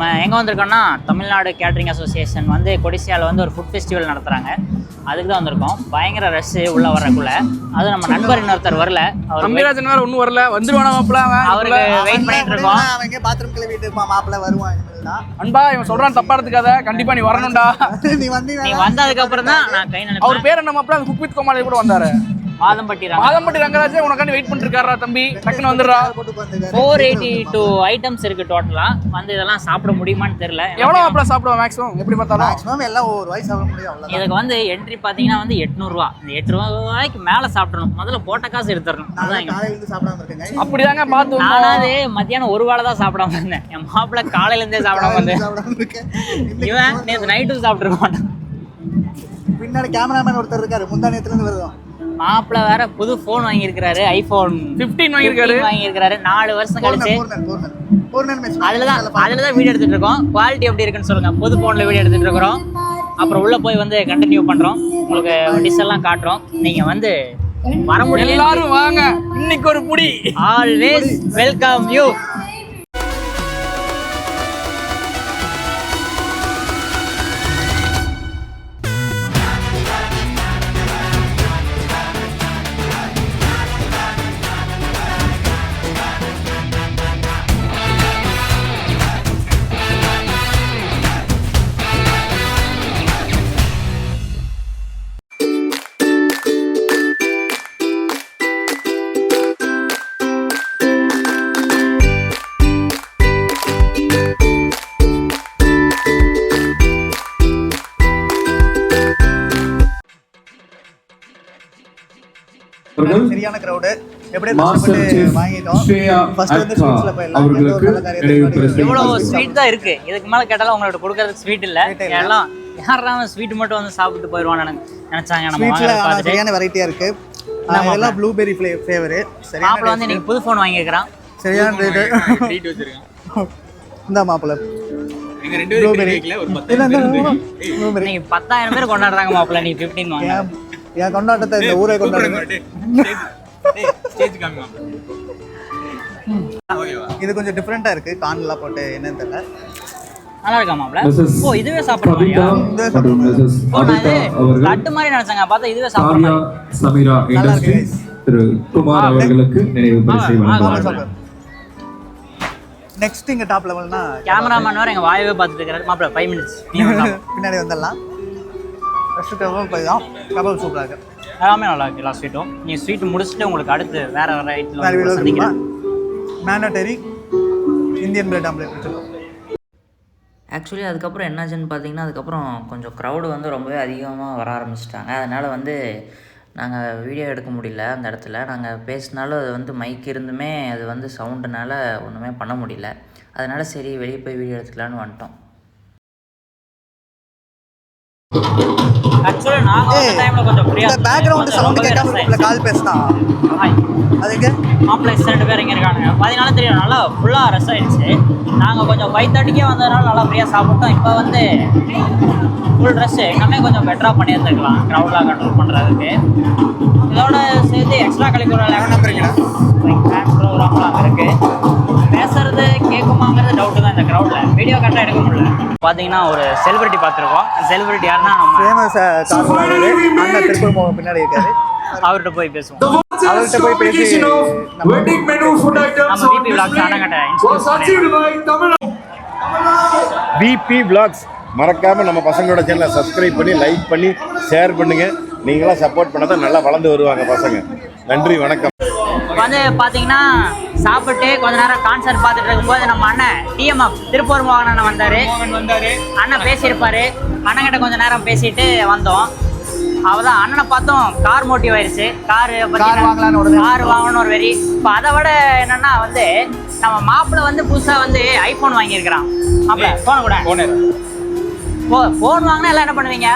நம்ம எங்கே வந்திருக்கோம்னா Tamil Nadu catering association வந்து கொடிசியாவில் வந்து ஒரு ஃபுட் ஃபெஸ்டிவல் நடத்துகிறாங்க அதுக்கு தான் வந்திருக்கோம். பயங்கர ரஷ்ஷு உள்ளே வரக்குள்ள. அது நம்ம நண்பர் இன்னொருத்தர் வரல. அவர் நம்பிராஜன் வேற ஒன்றும் வரல. வந்துருவானா மாப்பிள்ள அவன் அவருக்கு வெயிட் பண்ணிட்டு இருக்கோம் அவங்க பாத்ரூம் கழுவிட்டு இருப்பான். மாப்பிள்ள வருவான். அன்பா இவன் சொல்றான் தப்பா எடுத்துக்காத. கண்டிப்பா நீ வரணும்டா. நீ வந்து நீ வந்ததுக்கு அப்புறம் தான் நான் கை அவர் பேர் என்ன மாப்பிள்ள குக் வித் கோமாளி கூட வந்தாரு. மாதம்பட்டி மாதம்பட்டி ரங்கராஜே உனக்காண்டி வெயிட் பண்ணிட்டு இருக்காரா தம்பி. டக்குன்னு வந்துடுறா. ஃபோர் எயிட்டி டூ ஐட்டம்ஸ் இருக்கு டோட்டலாக வந்து இதெல்லாம் சாப்பிட முடியுமான்னு தெரியல. எவ்வளவு மாப்பிள்ள சாப்பிடுவோம் மேக்ஸிமம் எப்படி பார்த்தாலும்? மேக்ஸிமம் எல்லாம் ஒவ்வொரு வயசு சாப்பிட முடியும் இதுக்கு வந்து என்ட்ரி பார்த்தீங்கன்னா வந்து எட்நூறுரூவா இந்த எட்டு ரூபாய்க்கு மேலே சாப்பிடணும். முதல்ல போட்ட காசு எடுத்துடணும். அதான் நான் எங்க காலையில இருந்து சாப்பிடாம இருக்கேங்க. அப்படிதாங்க பார்த்து. நானாவது மத்தியானம் ஒரு வேளை தான் சாப்பிடாம இருந்தேன். என் மாப்பிள்ள காலையில இருந்தே சாப்பிடாம இன்னைக்கு இவன் நேற்று நைட்டும் சாப்பிட்டுருக்க மாட்டான். பின்னாடி கேமராமேன் ஒருத்தர் இருக்காரு. முந்தா நேரத்துல இருந்து வருவோம் மாப்பிள்ள வேற புது ஃபோன் வாங்கியிருக்கிறாரு ஐபோன் 15 வாங்கியிருக்காரு. வாங்கியிருக்காரு நாலு வருஷம் கழிச்சு. போர்னர் போர்னர் போர்னர் மெஸ் அதுல தான் அதுல தான் வீடியோ எடுத்துட்டு இருக்கோம். குவாலிட்டி எப்படி இருக்குன்னு சொல்லுங்க. புது ஃபோன்ல வீடியோ எடுத்துட்டு இருக்கிறோம். அப்புறம் உள்ள போய் வந்து கண்டினியூ பண்றோம். உங்களுக்கு டிஷ் எல்லாம் காட்டுறோம். நீங்க வந்து வர முடியல எல்லாரும் வாங்க. இன்னைக்கு ஒரு புடி. ஆல்வேஸ் வெல்கம் யூ சரியான கிரவுடு எப்படியே கஷ்டப்பட்டு வாங்கிட்டோம். ஃபர்ஸ்ட் வந்து ஸ்வீட்ஸ்ல போயிடலாம். வழங்குகிறார். ஸ்வீட் தான் இருக்கு. இதுக்கு மேல கேட்டாலும் உங்களோட கொடுக்கறதுக்கு ஸ்வீட் இல்ல. எல்லாம் யாராவது ஸ்வீட் மட்டும் வந்து சாப்பிட்டு போயிடுவான்னு நினைச்சு- நினைச்சாங்க. நம்ம சரியான வெரைட்டியா இருக்கு. இதெல்லாம் ப்ளூபெரி ஃப்ளேவர் சரியான மாப்பிள்ள வந்து இன்னைக்கு புது ஃபோன் வாங்கியிருக்கிறான். சரியான ரேட் இந்த மாப்பிள்ள ப்ளூபெரி இல்ல இந்த ப்ளூபெரி இன்னைக்கு பத்தாயிரம் பேர் கொண்டாடுறாங்க மாப்பிள்ள நீ பிப்டீன் வாங்க. என் என் கொண்டாட்டத்தை இந்த ஊரே கொண்டாடுங்க. இது கொஞ்சம் டிஃப்ரெண்டா இருக்கு. கான்லாம் போட்டு என்னன்னு தெரியல. நல்லா. ஓ இதுவே சாப்பிடுறோம். ஓ நான் லட்டு மாதிரி நினைச்சாங்க. பார்த்தா இதுவே சாப்பிடுறோம் சமீரா நல்லா இருக்கு இண்டஸ்ட்ரீஸ் திரு குமார் அவர்களுக்கு நினைவு பரிசை ஆ, வழங்குவார்கள் நெக்ஸ்ட் இங்க டாப் லெவல்னா கேமராமேன் வேற எங்க வாயவே பார்த்துட்டு இருக்கிறாரு மாப்பிள்ள ஃபைவ் மினிட்ஸ் பின்னாடி வந்துடலாம். ஃபர்ஸ்ட் கபல் போய் தான். கபல் சூப்பரா இருக்கு. எல்லாமே நல்லா இருக்கு எல்லா ஸ்வீட்டும் நீ ஸ்வீட் முடிச்சுட்டு உங்களுக்கு அடுத்து வேற வேற வேற ஐட்டில் வீடியோ சந்திக்கிறேன். மேண்டட்டரி இந்தியன் பிரெட் ஆம்லேட் வச்சிருக்கோம். ஆக்சுவலி அதுக்கப்புறம் என்னாச்சுன்னு பார்த்தீங்கன்னா அதுக்கப்புறம் கொஞ்சம் க்ரௌடு வந்து ரொம்பவே அதிகமாக வர ஆரம்பிச்சிட்டாங்க. அதனால் வந்து நாங்கள் வீடியோ எடுக்க முடியல அந்த இடத்துல. நாங்கள் பேசினாலும் அது வந்து மைக் இருந்துமே அது வந்து சவுண்டுனால ஒன்றுமே பண்ண முடியல. அதனால் சரி வெளியே போய் வீடியோ எடுத்துக்கலான்னு வந்துட்டோம். பேக்ரவுண்ட் சவுண்ட் கேட்காம இருக்குல்ல கால் பேசினா? அதுக்கு? காம்ப்ளெக்ஸ் ரெண்டு பேர் இங்கே இருக்கானுங்க பதினாலும் தெரியும் நல்லா ஃபுல்லாக ரெஸ்ட் ஆயிடுச்சு. நாங்கள் கொஞ்சம் ஃபைவ் தேர்ட்டிக்கே வந்ததுனால நல்லா ஃப்ரீயாக சாப்பிட்டோம். இப்போ வந்து ஃபுல் ட்ரெஸ் எல்லாமே கொஞ்சம் பெட்டராக பண்ணியிருந்துக்கலாம். க்ரௌட்லாம் கண்ட்ரோல் பண்ணுறதுக்கு இதோட சேர்த்து எக்ஸ்ட்ரா கலிக்குலர் ப்ரோக்ராம்லாம் இருக்குது பேசுறது கேட்குமாங்கிறது டவுட்டு தான் இந்த க்ரௌடில் வீடியோ கரெக்டாக எடுக்க முடியல. பார்த்தீங்கன்னா ஒரு செலிபிரிட்டி பார்த்துருக்கோம். செலிபிரிட்டி யாருன்னா நம்ம ஃபேமஸ் கார் அண்ணன் திருப்பூர் பின்னாடி இருக்காரு. அவர்கிட்ட போய் பேசுவோம். அவர்கிட்ட போய் பேசி நம்ம பிபி vlogs மறக்காம நம்ம பசங்களோட சேனலை சப்ஸ்கிரைப் பண்ணி லைக் பண்ணி ஷேர் பண்ணுங்க. நீங்களாம் சப்போர்ட் பண்ணா தான் நல்லா வளர்ந்து வருவாங்க பசங்க. நன்றி வணக்கம். வந்து பார்த்தீங்கன்னா சாப்பிட்டு கொஞ்ச நேரம் கான்சர்ட் பார்த்துட்டு இருக்கும்போது நம்ம அண்ணன் டிஎம்எஃப் திருப்பூர் மோகன் அண்ணன் வந்தாரு. வந்தாரு. அண்ணன் பேசியிருப்பாரு. அண்ணன்கிட்ட கொஞ்ச நேரம் பேசிட்டு வந்தோம். அவதான் அண்ணனை பார்த்தோம் கார் மோட்டிவ் ஆயிருச்சு. கார் Car வாங்கலாம்னு ஒரு கார் வாங்கணும்னு ஒரு வெறி. இப்போ அதை விட என்னன்னா வந்து நம்ம மாப்பிள்ளை வந்து புதுசா வந்து ஐபோன் வாங்கியிருக்கிறான். மாப்பிள்ளை போன கூட. போனேன் ஃபோன் வாங்கினா எல்லாம் என்ன பண்ணுவீங்க?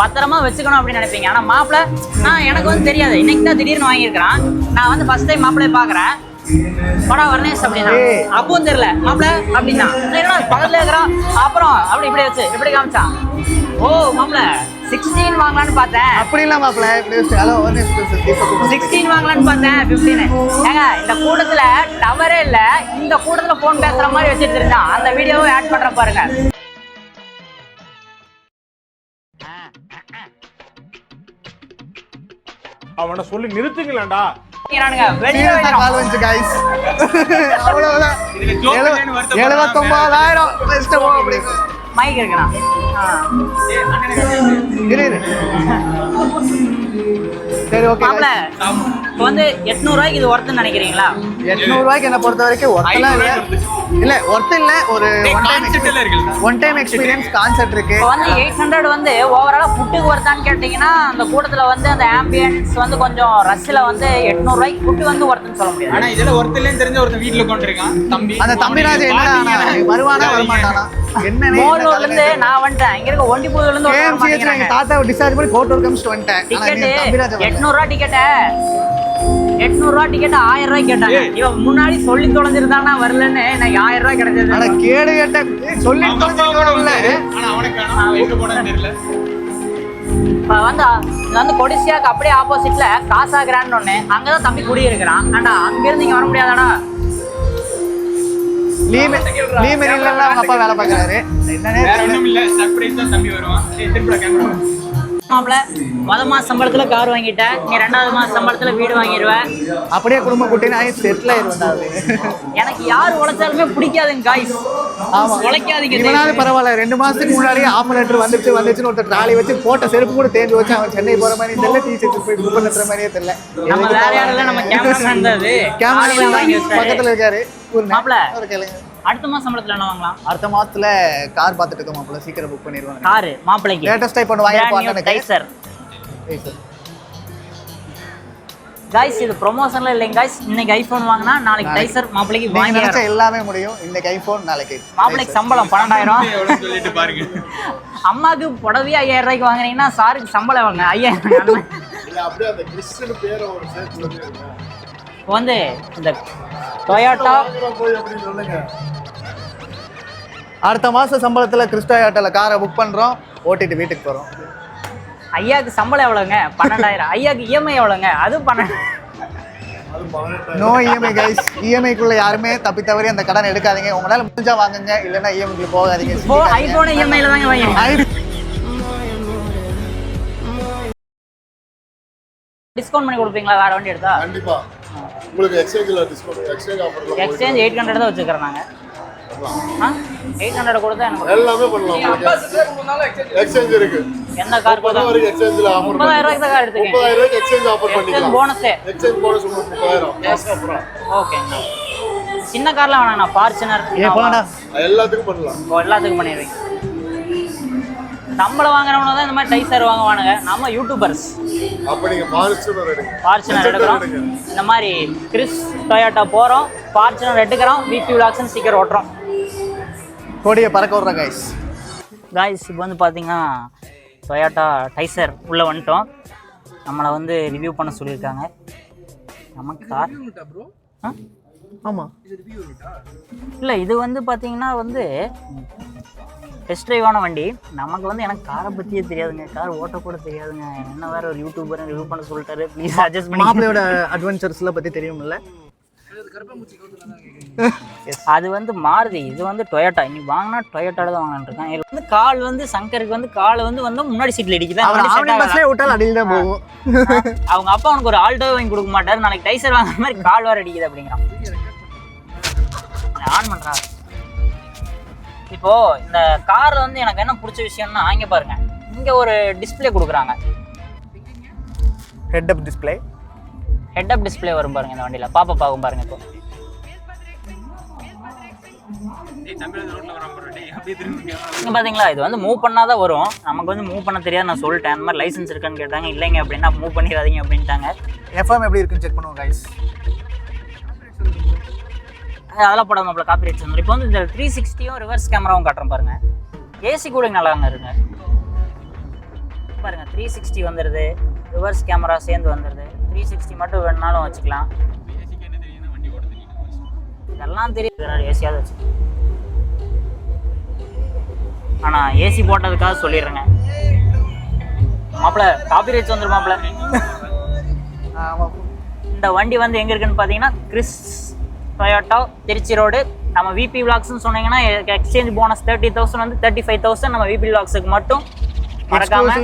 பத்திரமா வச்சுக்கணும் அப்படின்னு நினைப்பீங்க. ஆனா மாப்பிள்ளை நான் எனக்கு வந்து தெரியாது. இன்னைக்கு தான் திடீர்னு வாங்கியிருக்கிறான். நான் வந்து ஃபர்ஸ்ட் டைம் மாப்பிள்ளைய பார்க்குறேன். படா வர்ணேஷ் அப்படின்னா. அப்பவும் தெரியல. மாப்பிள்ள அப்படின்னா. என்னடா பக்கத்துல இருக்கிறான் அப்புறம் அப்படி இப்படி வச்சு இப்படி காமிச்சான் ஓ மாப்பிள்ள சிக்ஸ்டீன் வாங்கலாம்னு பார்த்தேன். அப்படி இல்ல மாப்பிள்ள ஹலோ ஒன் தீபக் சிக்ஸ்டீன் வாங்கலாம்னு பார்த்தேன் ஃபிஃப்டீன் ஏங்க இந்த கூட்டத்துல டவரே இல்ல இந்த கூட்டத்துல போன் பேசுற மாதிரி வச்சுட்டு இருந்தான் அந்த வீடியோவை ஆட் பண்ற பாருங்க. அவனை சொல்லி நிறுத்துங்களேன்டா. எழுபத்தொன்பதாயிரம் மைக் இருக்குண்ணா. ஆ. இரு இரு. சரி ஓகே இப்போ வந்து எட்நூறு ரூபாய்க்கு இது ஒர்த்துன்னு நினைக்கிறீங்களா? எட்நூறு ரூபாய்க்கு என்ன பொறுத்த வரைக்கும் ஒர்த்தெல்லாம் இல்ல இல்ல ஒர்த் இல்ல ஒரு one time one time experience concept இருக்கு. வந்து எயிட் ஹண்ட்ரட் வந்து ஓவராலா ஃபுட்டுக்கு ஒர்த்தான்னு கேட்டிங்கன்னா அந்த கூட்டத்துல வந்து அந்த ஆம்பியன்ஸ் வந்து கொஞ்சம் ரஷ்ல வந்து எட்நூறு ரூபாய்க்கு ஃபுட்டு வந்து ஒர்த்துன்னு சொல்ல முடியாது. ஆனா இதுல ஒருத்தர்லயும் தெரிஞ்ச ஒருத்தன் வீட்டுல உட்காந்துருக்கான் தம்பி அந்த தம்பிராஜ் என்னடா வருவானா வரமாட்டானா? என்னன்னே மோலூர்ல இருந்து நான் வந்துட்டேன். இங்க இருக்க ஒண்டிபுதூர்ல இருந்து ஒருத்தர் வர கேஎம்சிஹெச் எங்க. தாத்தாவை டிஸ்சார்ஜ் பண்ணி கோர்ட் ஒர்க் கமிச்சிட்டு வந்துட்டேன். தம்பிராஜ் வரல. எட்நூறுவா டிக்கெட்டு எட்நூறுவா டிக்கெட் ஆயிரம் ரூபாய் கேட்டாங்க. இவன் முன்னாடி சொல்லி தொலைஞ்சிருந்தானா வரலன்னு எனக்கு ஆயிரம் ரூபாய் கிடைச்சது. ஆனா கேடு கேட்ட சொல்லி தெரியல. இப்ப வந்து இது வந்து கொடிசியாக்கு அப்படியே ஆப்போசிட்ல காசா கிராண்ட் ஒண்ணு. அங்கதான் தம்பி குடி இருக்கிறான் ஆண்டா அங்க இருந்து இங்க வர முடியாதாடா? லீ மெ- லீ மெரின்ல எல்லாம் அவங்க அப்பா வேலை பார்க்கறாரு. என்னன்னே தம்பி வருவான். மாப்பிள முத மாச சம்பளத்துல கார் வாங்கிட்டேன் நீ ரெண்டாவது மாச சம்பளத்துல வீடு வாங்கிடுவேன் அப்படியே குடும்ப குட்டினா செட்டில் அது எனக்கு யார் உழைச்சாலுமே பிடிக்காதுங்க காய்ஸ் ஆமா. உழைக்காதீங்க இவனாவது பரவாயில்ல. ரெண்டு மாசத்துக்கு முன்னாடியே ஆஃப் லெட்டர் வந்துச்சு வந்துச்சுன்னு ஒருத்தர் ட்ராலி வச்சு போட்ட செருப்பு கூட தேஞ்சு வச்சு அவன் சென்னை போற மாதிரி தெரியல டீ ஷர்ட் போய் புக் பண்ணுற மாதிரியே தெரியல. நம்ம வேற யாரும் நம்ம கேமரா பக்கத்துல இருக்காரு. ஒரு மாப்பிள. அடுத்த மாசம் சம்பளத்துல என்ன வாங்கலாம்? அடுத்த மாசத்துல கார் பார்த்துட்டு இருக்கோம் மாப்பிள்ள. சீக்கிரம் புக் பண்ணிடுவாங்க. காரு மாப்பிளைக்கு. லேட்டஸ்டா இப்போ ஒன்று வாங்கிருப்பாங்க எனக்கு டைசர் ஏய் சார். காய்ஸ் இது ப்ரொமோஷன்ல இல்லைங்க காய்ஸ் இன்னைக்கு ஐபோன் வாங்கினா நாளைக்கு டைசர் மாப்பிளைக்கு வாங்கி நினைச்ச எல்லாமே முடியும். இன்னைக்கு ஐபோன் நாளைக்கு. மாப்பிளைக்கு சம்பளம் பன்னெண்டாயிரம். சொல்லிட்டு பாருங்க. அம்மாக்கு புடவை ஐயாயிரம் ரூபாய்க்கு வாங்குனீங்கன்னா சாருக்கு சம்பளம் வாங்க. ஐயாயிரம் அப்படியே அந்த கிறிஸ்டன் பேரை ஒரு சேர்த்து இப்போ வந்து இந்த டொயோட்டா அடுத்த மாசம் சம்பளத்துல கிறிஸ்டா ஆட்டோல காரை புக் பண்றோம் ஓட்டிட்டு வீட்டுக்கு போறோம். ஐயாக்கு சம்பளம் எவ்வளோங்க? பன்னெண்டாயிரம். ஐயாக்கு இஎம்ஐ எவ்வளோங்க? அது பன்னெண்டு நோ இஎம்ஐ கைஸ் இஎம்ஐக்குள்ள யாருமே தப்பி தவறி அந்த கடன் எடுக்காதீங்க. உங்களால முடிஞ்சா வாங்குங்க இல்லைன்னா இஎம்ஐக்குள்ள போகாதீங்க. இப்போ ஐபோன் இஎம்ஐல தாங்க வாங்கி டிஸ்கவுண்ட் பண்ணி கொடுப்பீங்களா? வேற வண்டி எடுத்தா? கண்டிப்பா. உங்களுக்கு எக்ஸ்சேஞ்சில் டிஸ்கவுண்ட் எக்ஸ்சேஞ்ச் ஆஃபர்ல எக்ஸ்சேஞ்ச் எயிட் ஹண்ட்ரட் தான் வச்சுக்கிறோம் நாங்க. ஆ? எயிட் ஹண்ட்ரட் கொடுத்தா எனக்கு எல்லாமே பண்ணலாம் எக்ஸ்சேஞ்ச் இருக்கு. எந்த கார் முப்பதாயிரம் வரைக்கும் எக்ஸ்சேஞ்சில் ஆஃபர் முப்பதாயிரம் ரூபாய்க்கு தான் கார் எடுத்துக்கேன் முப்பதாயிரம் ரூபாய்க்கு எக்ஸ்சேஞ்ச் ஆஃபர் பண்ணிக்கலாம். போனஸே எக்ஸ்சேஞ்ச் போனஸ் உங்களுக்கு முப்பதாயிரம். மாசம் அப்புறம் ஓகேங்க சின்ன கார்லாம் வேணாங்கண்ணா ஃபார்ச்சுனர் ஏ போடா எல்லாத்துக்கும் பண்ணலாம். எல்லாத்துக்கும் பண்ணிடுவீங்க சம்பளம் வாங்குறவங்க தான் இந்த மாதிரி டைசர் வாங்குவானுங்க. நம்ம யூடியூபர்ஸ் ஃபார்ச்சுனர் எடுக்கிறோம். இந்த மாதிரி கிறிஸ் டொயோட்டா போகிறோம் ஃபார்ச்சுனர் எடுக்கிறோம். விபி விளாக்ஸ்னு ஸ்டிக்கர் ஓட்டுறோம். கொடியை பறக்க விடுறோம் கைஸ் காய்ஸ் இப்போ வந்து பார்த்தீங்கன்னா டொயோட்டா டைசர் உள்ளே வந்துட்டோம். நம்மளை வந்து ரிவ்யூ பண்ண சொல்லியிருக்காங்க. நம்ம கார் ஆ? ஆமா. இல்லை இது வந்து பார்த்தீங்கன்னா வந்து டெஸ்ட் ட்ரைவான வண்டி. நமக்கு வந்து எனக்கு காரை பற்றியே தெரியாதுங்க. கார் ஓட்ட கூட தெரியாதுங்க. என்ன வேற ஒரு யூடியூபர் ரிவ்யூ பண்ண சொல்லிட்டாரு. ப்ளீஸ் அட்ஜஸ்ட் பண்ணி மாப்பிள்ளையோட அட்வென்ச்சர்ஸ்ல பத்தி தெரியும்ல? அது வந்து மாருதி. இது வந்து டொயோட்டா இன்னைக்கு வாங்கினா டொயோட்டால தான் வாங்கலான்னு இருக்கேன். இதுல வந்து கால் வந்து சங்கருக்கு வந்து கால் வந்து வந்து முன்னாடி சீட்ல போகும். அவங்க அப்பா அவனுக்கு ஒரு ஆல்டோ வாங்கி கொடுக்க மாட்டாரு. நாளைக்கு டைசர் வாங்குற மாதிரி கால் வேற அடிக்குது அப்படிங்கிறான். ஆன் பண்றா இப்போ இந்த கார்ல வந்து எனக்கு என்ன பிடிச்ச விஷயம்னா இங்க பாருங்க. இங்க ஒரு டிஸ்ப்ளே கொடுக்குறாங்க. Head up display head up display வரும் பாருங்க இந்த வண்டியில. பாப்பா பாக்கும் பாருங்க இப்போ. அப்படியே திரும்பி கேமரா இங்க பாத்தீங்களா? இது வந்து மூவ் பண்ணாதான் வரும். நமக்கு வந்து மூவ் பண்ண தெரியாது. நான் சொல்லிட்டேன். அந்த மாதிரி லைசன்ஸ் இருக்கான்னு கேட்டாங்க. இல்லைங்க அப்படின்னா மூவ் பண்ணிடாதீங்க அப்படின்ட்டாங்க. எஃப்எம் எப்படி இருக்குன்னு செக் பண்ணுவோம் கைஸ் அதெல்லாம் போடாம நம்மள காப்பி ரைட்ஸ் வந்துடும் இப்போ வந்து இந்த த்ரீ சிக்ஸ்டியும் ரிவர்ஸ் கேமராவும் காட்டுறேன் பாருங்க. ஏசி கூட நல்லாங்க இருங்க பாருங்க த்ரீ சிக்ஸ்டி வந்துடுது ரிவர்ஸ் கேமரா சேர்ந்து வந்துடுது த்ரீ சிக்ஸ்டி மட்டும் வேணுனாலும் வச்சுக்கலாம். இதெல்லாம் தெரியும் ஏசியாவது வச்சு ஆனால் ஏசி போட்டதுக்காக சொல்லிடுறேங்க. மாப்பிள காப்பி ரைட்ஸ் வந்துரும் மாப்பிள. ஆமாம் இந்த வண்டி வந்து எங்க இருக்குன்னு பாத்தீங்கன்னா கிறிஸ் டொயோட்டா திருச்சி ரோடு நம்ம விபி விளாக்ஸ்னு சொன்னீங்கன்னா எக்ஸ்சேஞ்ச் போனஸ் தேர்ட்டி தௌசண்ட் வந்து தேர்ட்டி ஃபைவ் தௌசண்ட் நம்ம விபி விளாக்ஸுக்கு மட்டும் மறக்காம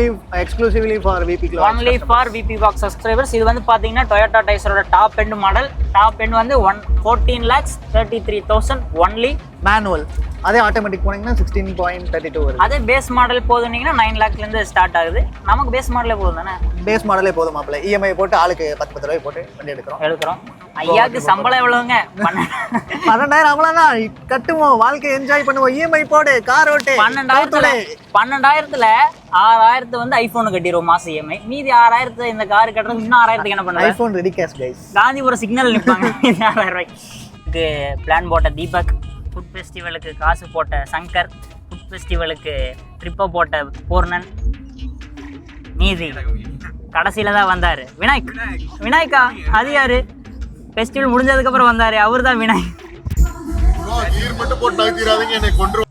exclusively for VP only for VP box subscribers இது வந்து பார்த்தீங்கன்னா Toyota டைசரோட top end model top end வந்து one fourteen lakhs thirty three thousand only manual அதே ஆட்டோமேட்டிக் போனீங்கன்னா சிக்ஸ்டீன் பாயிண்ட் தேர்ட்டி டூ அதே பேஸ் மாடல் போதுனீங்கன்னா நைன் லேக்லேருந்து ஸ்டார்ட் ஆகுது. நமக்கு பேஸ் மாடலே போதும் தானே? பேஸ் மாடலே போதும் மாப்பிள்ள. இஎம்ஐ போட்டு ஆளுக்கு பத்து பத்து ரூபாய் போட்டு வண்டி எடுக்கிறோம். எடுக்கிறோம். ஐயாக்கு சம்பளம் எவ்வளவுங்க? பன்னெண்டு பன்னெண்டாயிரம் அவ்வளோதான் கட்டுவோம் வாழ்க்கை என்ஜாய் பண்ணுவோம். இஎம்ஐ போடு கார் ஓட்டு. பன்னெண்டாயிரத்துல பன்னெண்டாயிரத்துல ஆறாயிரத்து வந்து ஐபோனு கட்டிடுவோம் மாசம் இஎம்ஐ மீதி ஆறாயிரத்து இந்த கார் கட்டுறது இன்னும் ஆறாயிரத்துக்கு என்ன பண்ணுவேன் iPhone ready cash guys Gandhipuram signal நிற்பாங்க ஆறாயிரம் ரூபாய்க்கு பிளான் போட்ட தீபக் ஃபுட் ஃபெஸ்டிவலுக்கு காசு போட்ட சங்கர் ஃபுட் ஃபெஸ்டிவலுக்கு ட்ரிப்பை போட்ட பூர்ணன். நீதி கடைசியில தான் வந்தாரு. விநாயக். விநாயக்கா அது யாரு? ஃபெஸ்டிவல் முடிஞ்சதுக்கு அப்புறம் வந்தாரு அவர் தான் கீர் மட்டும் போட்டு என்னை கொண்டு